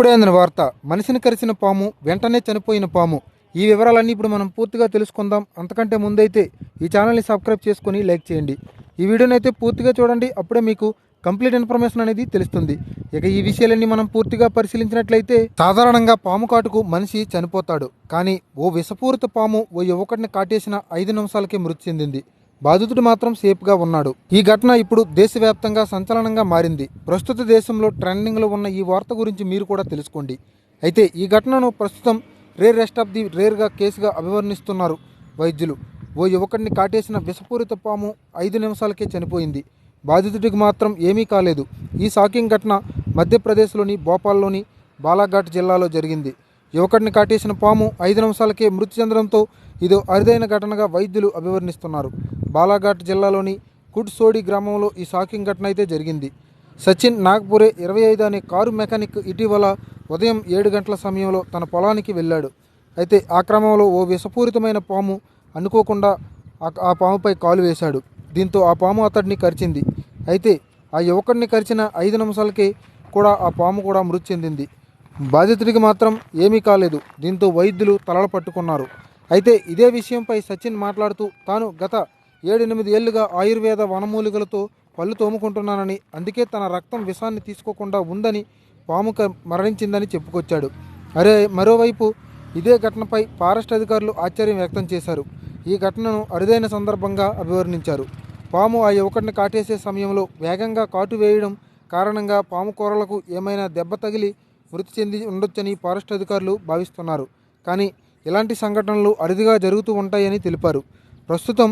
ఇప్పుడే అందిన వార్త. మనిషిని కరిసిన పాము వెంటనే చనిపోయిన పాము. ఈ వివరాలన్నీ ఇప్పుడు మనం పూర్తిగా తెలుసుకుందాం. అంతకంటే ముందైతే ఈ ఛానల్ని సబ్స్క్రైబ్ చేసుకొని లైక్ చేయండి. ఈ వీడియోని అయితే పూర్తిగా చూడండి. అప్పుడే మీకు కంప్లీట్ ఇన్ఫర్మేషన్ అనేది తెలుస్తుంది. ఇక ఈ విషయాలన్నీ మనం పూర్తిగా పరిశీలించినట్లయితే సాధారణంగా పాము కాటుకు మనిషి చనిపోతాడు. కానీ ఓ విషపూరిత పాము ఓ యువకుడిని కాటేసిన ఐదు నిమిషాలకే మృతి చెందింది. బాధితుడు మాత్రం సేఫ్గా ఉన్నాడు. ఈ ఘటన ఇప్పుడు దేశవ్యాప్తంగా సంచలనంగా మారింది. ప్రస్తుత దేశంలో ట్రెండింగ్లో ఉన్న ఈ వార్త గురించి మీరు కూడా తెలుసుకోండి. అయితే ఈ ఘటనను ప్రస్తుతం రేర్ రెస్ట్ ఆఫ్ ది రేర్గా కేసుగా అభివర్ణిస్తున్నారు వైద్యులు. ఓ యువకుడిని కాటేసిన విషపూరిత పాము ఐదు నిమిషాలకే చనిపోయింది. బాధితుడికి మాత్రం ఏమీ కాలేదు. ఈ షాకింగ్ ఘటన మధ్యప్రదేశ్లోని భోపాల్లోని బాలాఘాట్ జిల్లాలో జరిగింది. యువకుడిని కాటేసిన పాము ఐదు నిమిషాలకే మృతి చెందడంతో ఇదో అరుదైన ఘటనగా వైద్యులు అభివర్ణిస్తున్నారు. బాలాఘాట్ జిల్లాలోని కుడ్సోడి గ్రామంలో ఈ షాకింగ్ ఘటన అయితే జరిగింది. సచిన్ నాగ్పూరే ఇరవై ఐదు అనే కారు మెకానిక్ ఇటీవల ఉదయం ఏడు గంటల సమయంలో తన పొలానికి వెళ్ళాడు. అయితే ఆ క్రమంలో ఓ విషపూరితమైన పాము అనుకోకుండా ఆ- ఆ పాముపై కాలు వేశాడు. దీంతో ఆ పాము అతడిని కరిచింది. అయితే ఆ యువకుడిని కరిచిన ఐదు నిమిషాలకే కూడా ఆ పాము కూడా మృతి చెందింది. బాధితుడికి మాత్రం ఏమీ కాలేదు. దీంతో వైద్యులు తలలు పట్టుకున్నారు. అయితే ఇదే విషయంపై సచిన్ మాట్లాడుతూ తాను గత ఏడెనిమిది ఏళ్ళుగా ఆయుర్వేద వనమూలికలతో పళ్ళు తోముకుంటున్నానని అందుకే తన రక్తం విషాన్ని తీసుకోకుండా ఉందని పాము క- మరణించిందని చెప్పుకొచ్చాడు. అరే మరోవైపు ఇదే ఘటనపై ఫారెస్ట్ అధికారులు ఆశ్చర్యం వ్యక్తం చేశారు. ఈ ఘటనను అరుదైన సందర్భంగా అభివర్ణించారు. పాము ఆ యువకుడిని కాటేసే సమయంలో వేగంగా కాటు వేయడం కారణంగా పాము కూరలకు ఏమైనా దెబ్బ తగిలి మృతి చెంది ఉండొచ్చని ఫారెస్ట్ అధికారులు భావిస్తున్నారు. కానీ ఇలాంటి సంఘటనలు అరుదుగా జరుగుతూ ఉంటాయని తెలిపారు. ప్రస్తుతం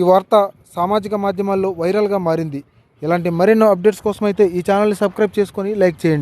ఈ వార్త సామాజిక మాధ్యమాల్లో వైరల్గా మారింది. ఇలాంటి మరెన్నో అప్డేట్స్ కోసం అయితే ఈ ఛానల్ని సబ్స్క్రైబ్ చేసుకొని లైక్ చేయండి.